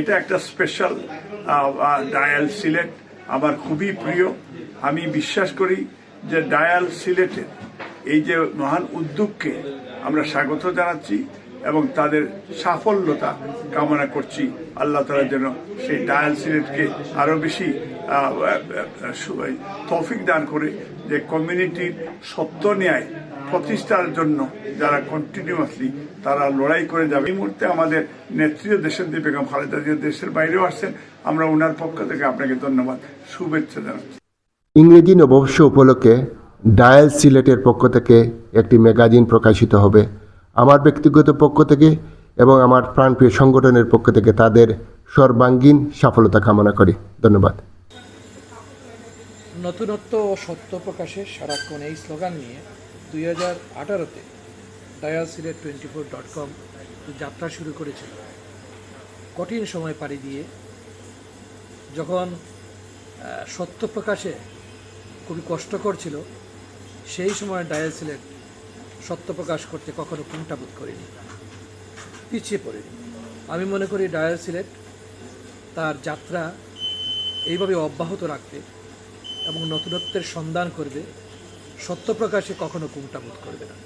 এটা একটা special dial Sylhet আমার খুবই প্রিয়। আমি বিশ্বাস করি যে ডায়াল সিলেটের এই যে মহান উদ্যোগকে আমরা স্বাগত জানাচ্ছি। এবং তাদের সাফল্যতা কামনা করছি। আল্লাহ তালা যেন সেই ডায়াল সিলেটকে আরও বেশি তৌফিক দান করে যে কমিউনিটির সত্য ন্যায় প্রতিষ্ঠার জন্য যারা কন্টিনিউয়াসলি তারা লড়াই করে যাবে। এই মুহূর্তে আমাদের নেত্রীয় দেশের দিয়ে বেগম খালেদা জিয়া দেশের বাইরেও আসছেন। আমরা ওনার পক্ষ থেকে আপনাকে ধন্যবাদ, শুভেচ্ছা জানাচ্ছি। ইংরেজি নববর্ষ উপলক্ষে ডায়াল সিলেটের পক্ষ থেকে একটি ম্যাগাজিন প্রকাশিত হবে। আমার ব্যক্তিগত পক্ষ থেকে এবং আমার প্রাণপ্রিয় সংগঠনের পক্ষ থেকে তাদের সর্বাঙ্গীন সফলতা কামনা করি। ধন্যবাদ। নতুনত্ব ও সত্য প্রকাশের সারাক্ষণ এই স্লোগান নিয়ে দুই হাজার আঠারোতে dial Sylhet twenty four dot com যাত্রা শুরু করেছিল। কঠিন সময় পাড়ি দিয়ে যখন সত্য প্রকাশে খুবই কষ্টকর ছিল, সেই সময় ডায়াল সিলেট সত্য প্রকাশ করতে কখনো কুণ্ঠাবোধ করিনি। পিছিয়ে পড়িনি। আমি মনে করি ডায়াল সিলেট তার যাত্রা এইভাবে অব্যাহত রাখবে এবং নতুনত্বের সন্ধান করবে, সত্য প্রকাশে কখনো কুণ্ঠাবোধ করবে না।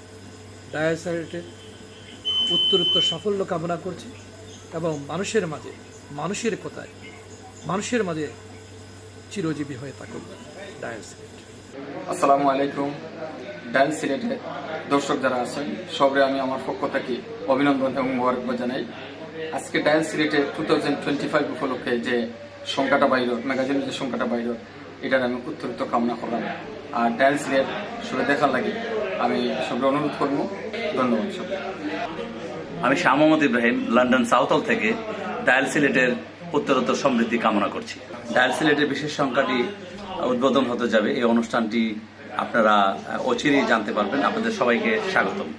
ডায়াসাইটের উত্তরোত্তর সাফল্য কামনা করছি এবং মানুষের মাঝে, মানুষের কোথায়, মানুষের মাঝে চিরজীবী হয়ে থাকুক ডায়াসাইট আসসালামু আলাইকুম। ডায়াল সিলেটে দর্শক যারা আছেন সবরে আমি আমার পক্ষ থেকে অভিনন্দন এবং মোবারকবাদ জানাই। আজকে ডায়াল সিলেটে টু থাউজেন্ড টোয়েন্টি ফাইভ উপলক্ষে যে সংখ্যাটা বাইর ম্যাগাজিনের যে সংখ্যাটা বাইর এটার আমি উত্তরিত কামনা করলাম। আর ডায়াল সিলেট শুরু দেখার লাগে, আমি সবরে অনুরোধ করব। ধন্যবাদ সব আমি শাহ ইব্রাহিম, লন্ডন সাউথল থেকে ডায়াল সিলেটের উত্তরোত্তর সমৃদ্ধি কামনা করছি। ডায়াল সিলেটের বিশেষ সংখ্যাটি উদ্বোধন হতে যাবে, এই অনুষ্ঠানটি আপনারা অচিরেই জানতে পারবেন। আপনাদের সবাইকে স্বাগতম।